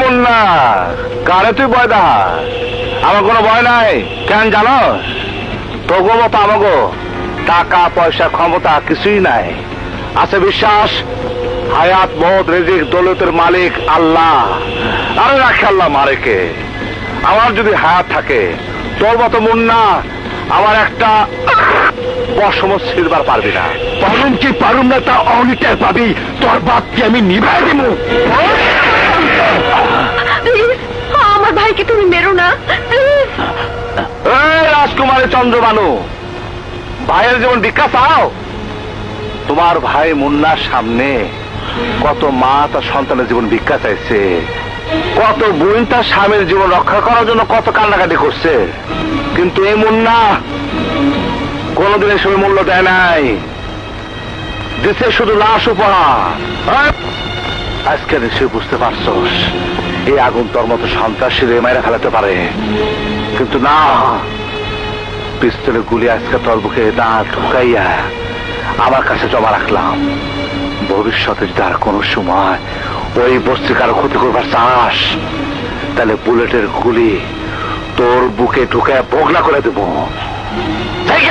মুন্না কারে তুই ভয় দেখাস। আমার কোনো ভয় নাই, কেন জানো? তোগো মতো আমাগো টাকা, পয়সা, ক্ষমতা কিছুই নাই। আছে বিশ্বাস, হায়াত মত রেজিক, দৌলতের মালিক আল্লাহ। আরে রাখে আল্লাহ মারেকে আমার যদি হায়াত থাকে, তোর মতো মুন্না আমার একটা পশম ছিড়বার পারবি না। পারুম কি পারুম না তা অনিটার পাবি, তোর বাপকে আমি নিভাই দিব রাজকুমারী চন্দ্রবানু। ভাইয়ের যেমন ভিক্ষা চাও, তোমার ভাই মুন্নার সামনে কত মা তার সন্তানের জীবন ভিক্ষা চাইছে, কত বোন তার স্বামীর জীবন রক্ষা করার জন্য কত কান্নাকাটি করছে। কিন্তু এই মুন্না কোনোদিন এসব মূল্য দেয় নাই। দিছে শুধু লাশ উপহার। আজকে নিশ্চয়ই বুঝতে পারছস, এই আগুন তোর মতো সন্ত্রাসী মায়েরা ফেলাতে পারে। কিন্তু না পিস্তলে গুলি আজকে তোর বুকে দাঁত ঢুকাইয়া আমার কাছে জমা রাখলাম। ভবিষ্যতে আর কোনো সময় ওই বস্তি কারও ক্ষতি করবার চাস, তাহলে বুলেটের গুলি তোর বুকে ঢুকায় বগলা করে দেবো। তাই